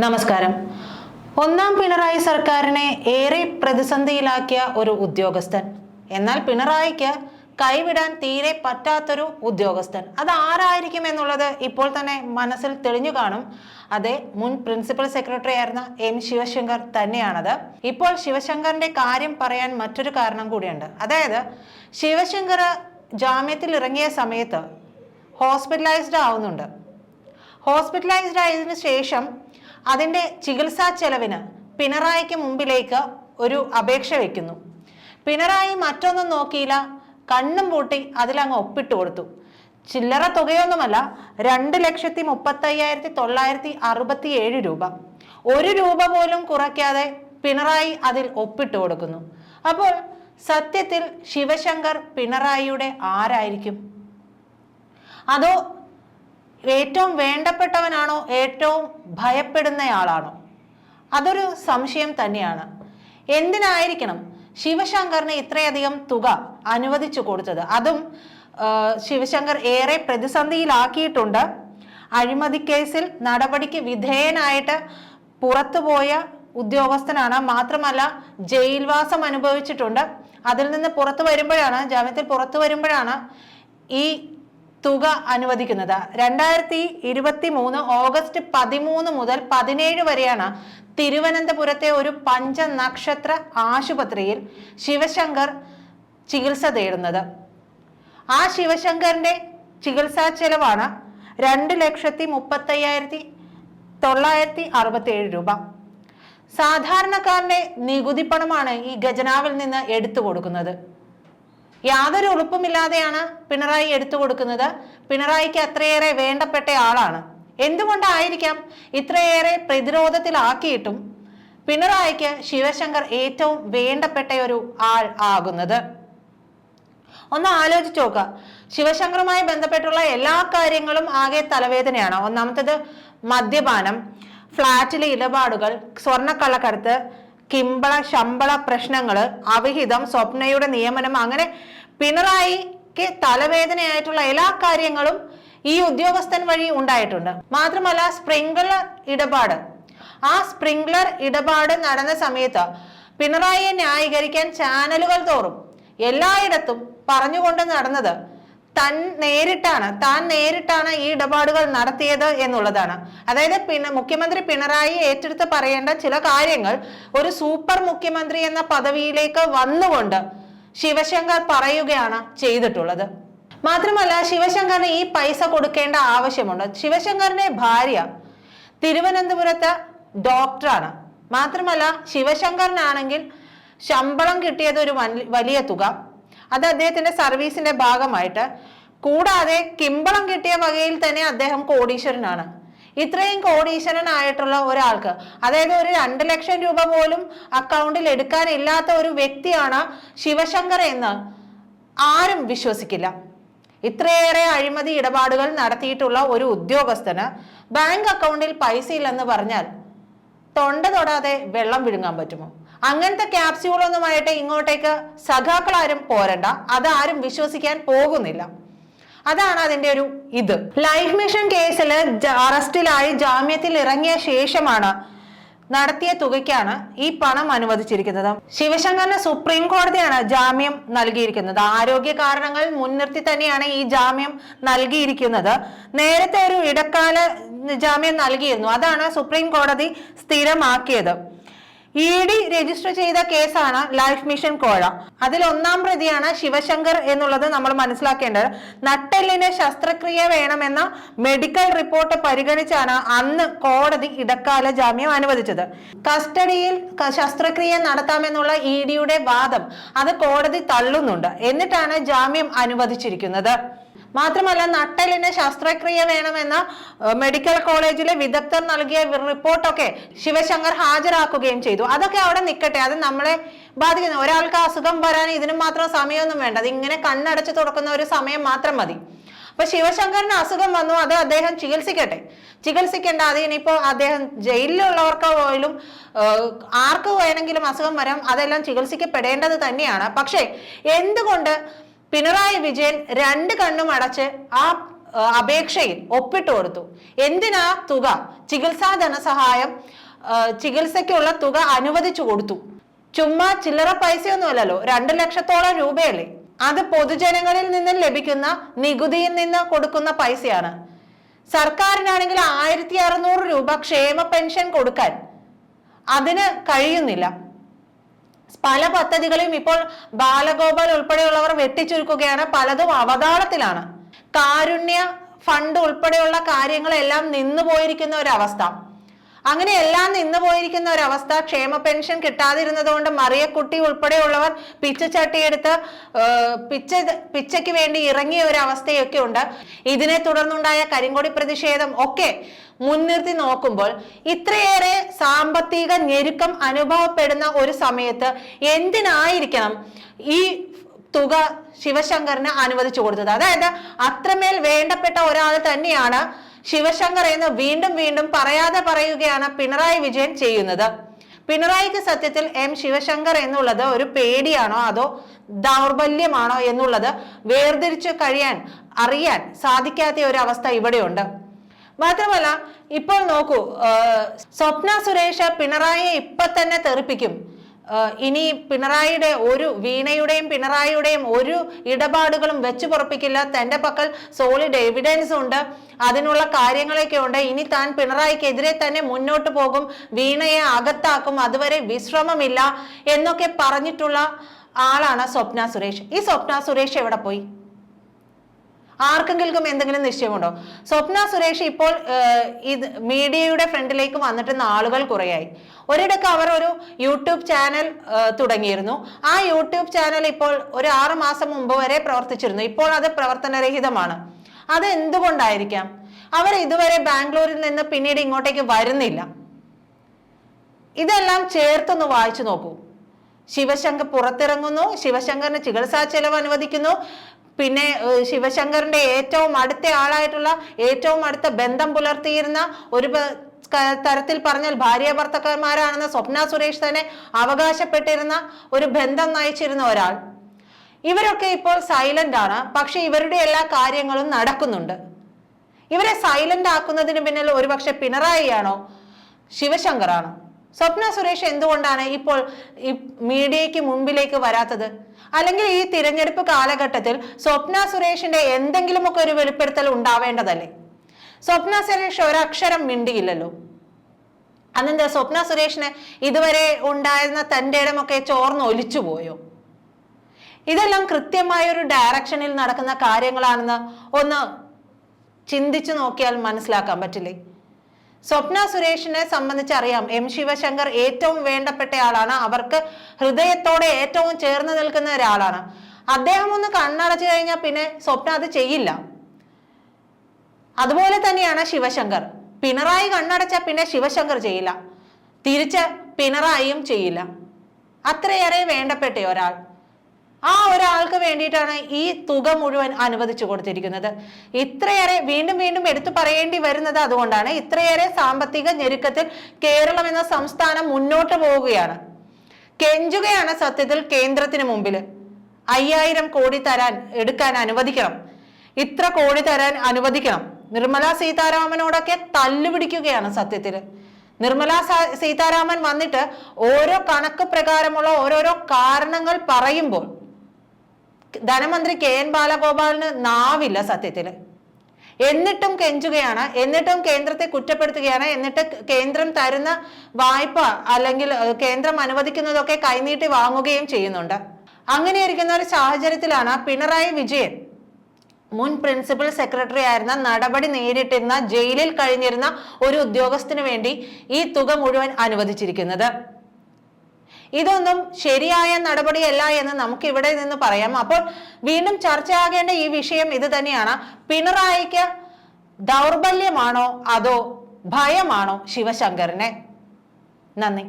നമസ്കാരം. ഒന്നാം പിണറായി സർക്കാരിനെ ഏറെ പ്രതിസന്ധിയിലാക്കിയ ഒരു ഉദ്യോഗസ്ഥൻ. എന്നാൽ പിണറായിക്ക് കൈവിടാൻ തീരെ പറ്റാത്തൊരു ഉദ്യോഗസ്ഥൻ. അത് ആരായിരിക്കും എന്നുള്ളത് ഇപ്പോൾ തന്നെ മനസ്സിൽ തെളിഞ്ഞു കാണും. അതെ മുൻ പ്രിൻസിപ്പൽ സെക്രട്ടറി ആയിരുന്ന എം ശിവശങ്കർ തന്നെയാണത്. ഇപ്പോൾ ശിവശങ്കറിന്റെ കാര്യം പറയാൻ മറ്റൊരു കാരണം കൂടിയുണ്ട്. അതായത് ശിവശങ്കർ ജാമ്യത്തിൽ ഇറങ്ങിയ സമയത്ത് ഹോസ്പിറ്റലൈസ്ഡ് ആവുന്നുണ്ട്. ഹോസ്പിറ്റലൈസ്ഡ് ആയതിനു ശേഷം അതിന്റെ ചികിത്സാ ചെലവിന് പിണറായിക്ക് മുമ്പിലേക്ക് ഒരു അപേക്ഷ വയ്ക്കുന്നു പിണറായി മറ്റൊന്നും നോക്കിയില്ല. കണ്ണും പൂട്ടി അതിലങ്ങ് ഒപ്പിട്ട് കൊടുത്തു. ചില്ലറ തുകയൊന്നുമല്ല രണ്ട് ലക്ഷത്തി മുപ്പത്തയ്യായിരത്തി തൊള്ളായിരത്തി അറുപത്തി ഏഴ് രൂപ. ഒരു രൂപ പോലും കുറയ്ക്കാതെ പിണറായി അതിൽ ഒപ്പിട്ട് കൊടുക്കുന്നു. അപ്പോൾ സത്യത്തിൽ ശിവശങ്കർ പിണറായിയുടെ ആരായിരിക്കും? അതോ ഏറ്റവും വേണ്ടപ്പെട്ടവനാണോ ഏറ്റവും ഭയപ്പെടുന്നയാളാണോ? അതൊരു സംശയം തന്നെയാണ്. എന്തിനായിരിക്കണം ശിവശങ്കറിന് ഇത്രയധികം തുക അനുവദിച്ചു കൊടുത്തത്? അതും ശിവശങ്കർ ഏറെ പ്രതിസന്ധിയിലാക്കിയിട്ടുണ്ട്. അഴിമതി കേസിൽ നടപടിക്ക് വിധേയനായിട്ട് പുറത്തുപോയ ഉദ്യോഗസ്ഥനാണ്. മാത്രമല്ല ജയിൽവാസം അനുഭവിച്ചിട്ടുണ്ട്. അതിൽ നിന്ന് പുറത്തു വരുമ്പോഴാണ് ജാമ്യത്തിൽ പുറത്തു വരുമ്പോഴാണ് ഈ തുക അനുവദിക്കുന്നത്. രണ്ടായിരത്തി ഇരുപത്തി മൂന്ന് ഓഗസ്റ്റ് പതിമൂന്ന് മുതൽ പതിനേഴ് വരെയാണ് തിരുവനന്തപുരത്തെ ഒരു പഞ്ചനക്ഷത്ര ആശുപത്രിയിൽ ശിവശങ്കർ ചികിത്സ തേടുന്നത്. ആ ശിവശങ്കറിന്റെ ചികിത്സാ ചെലവാണ് രണ്ട് ലക്ഷത്തി മുപ്പത്തയ്യായിരത്തി തൊള്ളായിരത്തി അറുപത്തി ഏഴ് രൂപ. സാധാരണക്കാരന്റെ നികുതി പണമാണ് ഈ ഖജനാവിൽ നിന്ന് എടുത്തു കൊടുക്കുന്നത് യാതൊരു ഉറപ്പുമില്ലാതെയാണ് പിണറായി എടുത്തു കൊടുക്കുന്നത്. പിണറായിക്ക് അത്രയേറെ വേണ്ടപ്പെട്ട ആളാണ്. എന്തുകൊണ്ടായിരിക്കാം ഇത്രയേറെ പ്രതിരോധത്തിലാക്കിയിട്ടും പിണറായിക്ക് ശിവശങ്കർ ഏറ്റവും വേണ്ടപ്പെട്ട ഒരു ആൾ ആകുന്നത്? ഒന്ന് ആലോചിച്ച് നോക്കുക. ശിവശങ്കറുമായി ബന്ധപ്പെട്ടുള്ള എല്ലാ കാര്യങ്ങളും ആകെ തലവേദനയാണ്. ഒന്നാമത്തത് മദ്യപാനം ഫ്ളാറ്റിലെ ഇടപാടുകൾ സ്വർണക്കള്ളക്കടത്ത് കിമ്പള ശമ്പള പ്രശ്നങ്ങൾ അവിഹിതം സ്വപ്നയുടെ നിയമനം അങ്ങനെ പിണറായിക്ക് തലവേദനയായിട്ടുള്ള എല്ലാ കാര്യങ്ങളും ഈ ഉദ്യോഗസ്ഥൻ വഴി ഉണ്ടായിട്ടുണ്ട്. മാത്രമല്ല സ്പ്രിംഗ്ലർ ഇടപാട്. ആ സ്പ്രിംഗ്ലർ ഇടപാട് നടന്ന സമയത്ത് പിണറായിയെ ന്യായീകരിക്കാൻ ചാനലുകൾ തോറും എല്ലായിടത്തും പറഞ്ഞുകൊണ്ട് നടന്നത് തൻ നേരിട്ടാണ് താൻ നേരിട്ടാണ് ഈ ഇടപാടുകൾ നടത്തിയത് എന്നുള്ളതാണ്. അതായത് പിന്നെ മുഖ്യമന്ത്രി പിണറായി ഏറ്റെടുത്ത് പറയേണ്ട ചില കാര്യങ്ങൾ ഒരു സൂപ്പർ മുഖ്യമന്ത്രി എന്ന പദവിയിലേക്ക് വന്നുകൊണ്ട് ശിവശങ്കർ പറയുകയാണ് ചെയ്തിട്ടുള്ളത്. മാത്രമല്ല ശിവശങ്കറിന് ഈ പൈസ കൊടുക്കേണ്ട ആവശ്യമുണ്ട്. ശിവശങ്കറിന്റെ ഭാര്യ തിരുവനന്തപുരത്ത് ഡോക്ടറാണ്. മാത്രമല്ല ശിവശങ്കറിനാണെങ്കിൽ ശമ്പളം കിട്ടിയത് ഒരു വലിയ തുക. അത് അദ്ദേഹത്തിന്റെ സർവീസിന്റെ ഭാഗമായിട്ട്. കൂടാതെ കിമ്പളം കിട്ടിയ വകയിൽ തന്നെ അദ്ദേഹം കോടീശ്വരനാണ്. ഇത്രയും കോടീശ്വരനായിട്ടുള്ള ഒരാൾക്ക് അതായത് ഒരു രണ്ട് ലക്ഷം രൂപ പോലും അക്കൗണ്ടിൽ എടുക്കാനില്ലാത്ത ഒരു വ്യക്തിയാണ് ശിവശങ്കർ എന്ന് ആരും വിശ്വസിക്കില്ല. ഇത്രയേറെ അഴിമതി ഇടപാടുകൾ നടത്തിയിട്ടുള്ള ഒരു ഉദ്യോഗസ്ഥന് ബാങ്ക് അക്കൗണ്ടിൽ പൈസ ഇല്ലെന്ന് പറഞ്ഞാൽ തൊണ്ട തൊടാതെ വെള്ളം വിഴുങ്ങാൻ പറ്റുമോ? അങ്ങനത്തെ ക്യാപ്സ്യൂളൊന്നുമായിട്ട് ഇങ്ങോട്ടേക്ക് സഖാക്കളാരും പോരണ്ട. അതാരും വിശ്വസിക്കാൻ പോകുന്നില്ല. അതാണ് അതിന്റെ ഒരു ഇത്. ലൈഫ് മിഷൻ കേസിൽ അറസ്റ്റിലായി ജാമ്യത്തിൽ ഇറങ്ങിയ ശേഷമാണ് നടത്തിയ തുകയ്ക്കാണ് ഈ പണം അനുവദിച്ചിരിക്കുന്നത്. ശിവശങ്കറിന് സുപ്രീം കോടതിയാണ് ജാമ്യം നൽകിയിരിക്കുന്നത്. ആരോഗ്യ കാരണങ്ങൾ മുൻനിർത്തി തന്നെയാണ് ഈ ജാമ്യം നൽകിയിരിക്കുന്നത്. നേരത്തെ ഒരു ഇടക്കാല ജാമ്യം നൽകിയിരുന്നു. അതാണ് സുപ്രീം കോടതി സ്ഥിരമാക്കിയത്. ഇ ഡി രജിസ്റ്റർ ചെയ്ത കേസാണ് ലൈഫ് മിഷൻ കോഴ അതിൽ ഒന്നാം പ്രതിയാണ് ശിവശങ്കർ എന്നുള്ളത് നമ്മൾ മനസ്സിലാക്കേണ്ടത്. നട്ടെല്ലിന് ശസ്ത്രക്രിയ വേണമെന്ന മെഡിക്കൽ റിപ്പോർട്ട് പരിഗണിച്ചാണ് അന്ന് കോടതി ഇടക്കാല ജാമ്യം അനുവദിച്ചത്. കസ്റ്റഡിയിൽ ശസ്ത്രക്രിയ നടത്താമെന്നുള്ള ഇ ഡിയുടെ വാദം അത് കോടതി തള്ളുന്നുണ്ട്. എന്നിട്ടാണ് ജാമ്യം അനുവദിച്ചിരിക്കുന്നത്. മാത്രമല്ല നട്ടലിന് ശസ്ത്രക്രിയ വേണമെന്ന മെഡിക്കൽ കോളേജിലെ വിദഗ്ധർ നൽകിയ റിപ്പോർട്ടൊക്കെ ശിവശങ്കർ ഹാജരാക്കുകയും ചെയ്തു. അതൊക്കെ അവിടെ നിൽക്കട്ടെ അത് നമ്മളെ ബാധിക്കുന്നു. ഒരാൾക്ക് അസുഖം വരാൻ ഇതിനും മാത്രം സമയമൊന്നും വേണ്ട. അത് ഇങ്ങനെ കണ്ണടച്ച് തുറക്കുന്ന ഒരു സമയം മാത്രം മതി. അപ്പൊ ശിവശങ്കറിന് അസുഖം വന്നു. അത് അദ്ദേഹം ചികിത്സിക്കട്ടെ. ചികിത്സിക്കേണ്ട. അത് ഇനിയിപ്പോ അദ്ദേഹം ജയിലിലുള്ളവർക്ക് പോലും ആർക്ക് വേണമെങ്കിലും അസുഖം വരാം. അതെല്ലാം ചികിത്സിക്കപ്പെടേണ്ടത് തന്നെയാണ്. പക്ഷേ എന്തുകൊണ്ട് പിണറായി വിജയൻ രണ്ട് കണ്ണും അടച്ച് ആ അപേക്ഷയിൽ ഒപ്പിട്ട് കൊടുത്തു. എന്തിനാ തുക? ചികിത്സാ ധനസഹായം ചികിത്സയ്ക്കുള്ള തുക അനുവദിച്ചു കൊടുത്തു. ചുമ്മാ ചില്ലറ പൈസയൊന്നുമല്ലല്ലോ രണ്ട് ലക്ഷത്തോളം രൂപയല്ലേ? അത് പൊതുജനങ്ങളിൽ നിന്നും ലഭിക്കുന്ന നികുതിയിൽ നിന്ന് കൊടുക്കുന്ന പൈസയാണ്. സർക്കാരിനാണെങ്കിൽ ആയിരത്തി അറുന്നൂറ് രൂപ ക്ഷേമ പെൻഷൻ കൊടുക്കാൻ അതിന് കഴിയുന്നില്ല. പല പദ്ധതികളും ഇപ്പോൾ ബാലഗോപാൽ ഉൾപ്പെടെയുള്ളവർ വെട്ടിച്ചുരുക്കുകയാണ്. പലതും അവതാളത്തിലാണ്. കാരുണ്യ ഫണ്ട് ഉൾപ്പെടെയുള്ള കാര്യങ്ങളെല്ലാം നിന്നു പോയിരിക്കുന്ന ഒരവസ്ഥ. അങ്ങനെ എല്ലാം നിന്നു പോയിരിക്കുന്ന ഒരവസ്ഥ. ക്ഷേമ പെൻഷൻ കിട്ടാതിരുന്നത് കൊണ്ട് മറിയക്കുട്ടി ഉൾപ്പെടെയുള്ളവർ പിച്ചച്ചട്ടിയെടുത്ത് പിച്ച പിച്ചയ്ക്ക് വേണ്ടി ഇറങ്ങിയ ഒരു അവസ്ഥയൊക്കെ ഉണ്ട്. ഇതിനെ തുടർന്നുണ്ടായ കരിങ്കൊടി പ്രതിഷേധം ഒക്കെ മുൻനിർത്തി നോക്കുമ്പോൾ ഇത്രയേറെ സാമ്പത്തിക ഞെരുക്കം അനുഭവപ്പെടുന്ന ഒരു സമയത്ത് എന്തിനായിരിക്കണം ഈ തുക ശിവശങ്കറിന് അനുവദിച്ചു കൊടുത്തത്? അതായത് അത്രമേൽ വേണ്ടപ്പെട്ട ഒരാൾ തന്നെയാണ് ശിവശങ്കർ എന്ന് വീണ്ടും വീണ്ടും പറയാതെ പറയുകയാണ് പിണറായി വിജയൻ ചെയ്യുന്നത്. പിണറായിക്ക് സത്യത്തിൽ എം ശിവശങ്കർ എന്നുള്ളത് ഒരു പേടിയാണോ? അതോ ദൗർബല്യമാണോ എന്നുള്ളത് വേർതിരിച്ച് കഴിയാൻ അറിയാൻ സാധിക്കാത്ത ഒരു അവസ്ഥ ഇവിടെയുണ്ട്. മാത്രമല്ല ഇപ്പോൾ നോക്കൂ സ്വപ്ന സുരേഷ് പിണറായിയെ ഇപ്പൊ തന്നെ തെറിപ്പിക്കും. ഇനി പിണറായിയുടെ ഒരു വീണയുടെയും പിണറായിയുടെയും ഒരു ഇടപാടുകളും വെച്ചു പുറപ്പിക്കില്ല. തന്റെ പക്കൽ സോളിഡ് എവിഡൻസ് ഉണ്ട്. അതിനുള്ള കാര്യങ്ങളൊക്കെ ഉണ്ട്. ഇനി താൻ പിണറായിക്കെതിരെ തന്നെ മുന്നോട്ട് പോകും. വീണയെ അകത്താക്കും. അതുവരെ വിശ്രമമില്ല എന്നൊക്കെ പറഞ്ഞിട്ടുള്ള ആളാണ് സ്വപ്ന സുരേഷ്. ഈ സ്വപ്ന സുരേഷ് എവിടെ പോയി? ആർക്കെങ്കിലും എന്തെങ്കിലും നിശ്ചയമുണ്ടോ? സ്വപ്ന സുരേഷ് ഇപ്പോൾ ഇത് മീഡിയയുടെ ഫ്രണ്ടിലേക്ക് വന്നിട്ട് ആളുകൾ കുറയായി. ഒരിടക്ക് അവർ ഒരു യൂട്യൂബ് ചാനൽ തുടങ്ങിയിരുന്നു. ആ യൂട്യൂബ് ചാനൽ ഇപ്പോൾ ഒരു ആറ് മാസം മുമ്പ് വരെ പ്രവർത്തിച്ചിരുന്നു. ഇപ്പോൾ അത് പ്രവർത്തനരഹിതമാണ്. അത് എന്തുകൊണ്ടായിരിക്കാം? അവർ ഇതുവരെ ബാംഗ്ലൂരിൽ നിന്ന് പിന്നീട് ഇങ്ങോട്ടേക്ക് വരുന്നില്ല. ഇതെല്ലാം ചേർത്തൊന്ന് വായിച്ചു നോക്കൂ. ശിവശങ്കർ പുറത്തിറങ്ങുന്നു. ശിവശങ്കറിന് ചികിത്സാ ചെലവ് അനുവദിക്കുന്നു. പിന്നെ ശിവശങ്കറിന്റെ ഏറ്റവും അടുത്ത ആളായിട്ടുള്ള ഏറ്റവും അടുത്ത ബന്ധം പുലർത്തിയിരുന്ന ഒരു തരത്തിൽ പറഞ്ഞാൽ ഭാര്യ ഭർത്തക്കന്മാരാണെന്ന് സ്വപ്ന സുരേഷ് തന്നെ അവകാശപ്പെട്ടിരുന്ന ഒരു ബന്ധം നയിച്ചിരുന്ന ഒരാൾ. ഇവരൊക്കെ ഇപ്പോൾ സൈലന്റ് ആണ്. പക്ഷെ ഇവരുടെ എല്ലാ കാര്യങ്ങളും നടക്കുന്നുണ്ട്. ഇവരെ സൈലന്റ് ആക്കുന്നതിന് പിന്നിൽ ഒരുപക്ഷെ പിണറായിയാണോ? ശിവശങ്കറാണോ? സ്വപ്ന സുരേഷ് എന്തുകൊണ്ടാണ് ഇപ്പോൾ ഈ മീഡിയയ്ക്ക് മുമ്പിലേക്ക് വരാത്തത്? അല്ലെങ്കിൽ ഈ തിരഞ്ഞെടുപ്പ് കാലഘട്ടത്തിൽ സ്വപ്ന സുരേഷിന്റെ എന്തെങ്കിലുമൊക്കെ ഒരു വെളിപ്പെടുത്തൽ ഉണ്ടാവേണ്ടതല്ലേ? സ്വപ്ന സുരേഷ് ഒരക്ഷരം മിണ്ടിയില്ലല്ലോ. അന്നെന്താ സ്വപ്ന സുരേഷിന് ഇതുവരെ ഉണ്ടായിരുന്ന തന്റെ ഇടമൊക്കെ ചോർന്ന് ഒലിച്ചു പോയോ? ഇതെല്ലാം കൃത്യമായ ഒരു ഡയറക്ഷനിൽ നടക്കുന്ന കാര്യങ്ങളാണെന്ന് ഒന്ന് ചിന്തിച്ചു നോക്കിയാൽ മനസ്സിലാക്കാൻ പറ്റില്ലേ? സ്വപ്ന സുരേഷിനെ സംബന്ധിച്ച് അറിയാം. എം ശിവശങ്കർ ഏറ്റവും വേണ്ടപ്പെട്ട ആളാണ് അവർക്ക് ഹൃദയത്തോടെ ഏറ്റവും ചേർന്ന് നിൽക്കുന്ന ഒരാളാണ്. അദ്ദേഹം ഒന്ന് കണ്ണടച്ചു കഴിഞ്ഞാൽ പിന്നെ സ്വപ്ന അത് ചെയ്യില്ല. അതുപോലെ തന്നെയാണ് ശിവശങ്കർ. പിണറായി കണ്ണടച്ച പിന്നെ ശിവശങ്കർ ചെയ്യില്ല. തിരിച്ച് പിണറായിയും ചെയ്യില്ല. അത്രയേറെ വേണ്ടപ്പെട്ട ഒരാൾ. ആ ഒരാൾക്ക് വേണ്ടിയിട്ടാണ് ഈ തുക മുഴുവൻ അനുവദിച്ചു കൊടുത്തിരിക്കുന്നത്. ഇത്രയേറെ വീണ്ടും വീണ്ടും എടുത്തു പറയേണ്ടി വരുന്നത് അതുകൊണ്ടാണ് ഇത്രയേറെ സാമ്പത്തിക ഞെരുക്കത്തിൽ കേരളം എന്ന സംസ്ഥാനം മുന്നോട്ട് പോവുകയാണ്. കെഞ്ചുകയാണ് സത്യത്തിൽ കേന്ദ്രത്തിന് മുമ്പിൽ അയ്യായിരം കോടി തരാൻ എടുക്കാൻ അനുവദിക്കണം. ഇത്ര കോടി തരാൻ അനുവദിക്കണം. നിർമ്മല സീതാരാമനോടൊക്കെ തല്ലുപിടിക്കുകയാണ് സത്യത്തിൽ നിർമ്മല സീതാരാമൻ വന്നിട്ട് ഓരോ കണക്ക് പ്രകാരമുള്ള ഓരോരോ കാരണങ്ങൾ പറയുമ്പോൾ ധനമന്ത്രി കെ എൻ ബാലഗോപാലിന് നാവില്ല സത്യത്തിൽ എന്നിട്ടും കെഞ്ചുകയാണ്. എന്നിട്ടും കേന്ദ്രത്തെ കുറ്റപ്പെടുത്തുകയാണ്. എന്നിട്ട് കേന്ദ്രം തരുന്ന വായ്പ അല്ലെങ്കിൽ കേന്ദ്രം അനുവദിക്കുന്നതൊക്കെ കൈനീട്ടി വാങ്ങുകയും ചെയ്യുന്നുണ്ട്. അങ്ങനെ ഇരിക്കുന്ന ഒരു സാഹചര്യത്തിലാണ് പിണറായി വിജയൻ മുൻ പ്രിൻസിപ്പൽ സെക്രട്ടറി ആയിരുന്ന നടപടി നേരിട്ടിരുന്ന ജയിലിൽ കഴിഞ്ഞിരുന്ന ഒരു ഉദ്യോഗസ്ഥന് വേണ്ടി ഈ തുക മുഴുവൻ അനുവദിച്ചിരിക്കുന്നത്. ഇതൊന്നും ശരിയായ നടപടിയല്ല എന്ന് നമുക്ക് ഇവിടെ നിന്ന് പറയാം. അപ്പോൾ വീണ്ടും ചർച്ചയാകേണ്ട ഈ വിഷയം ഇത് തന്നെയാണ്. പിണറായിക്ക് ദൗർബല്യമാണോ അതോ ഭയമാണോ ശിവശങ്കറിനെ? നന്ദി.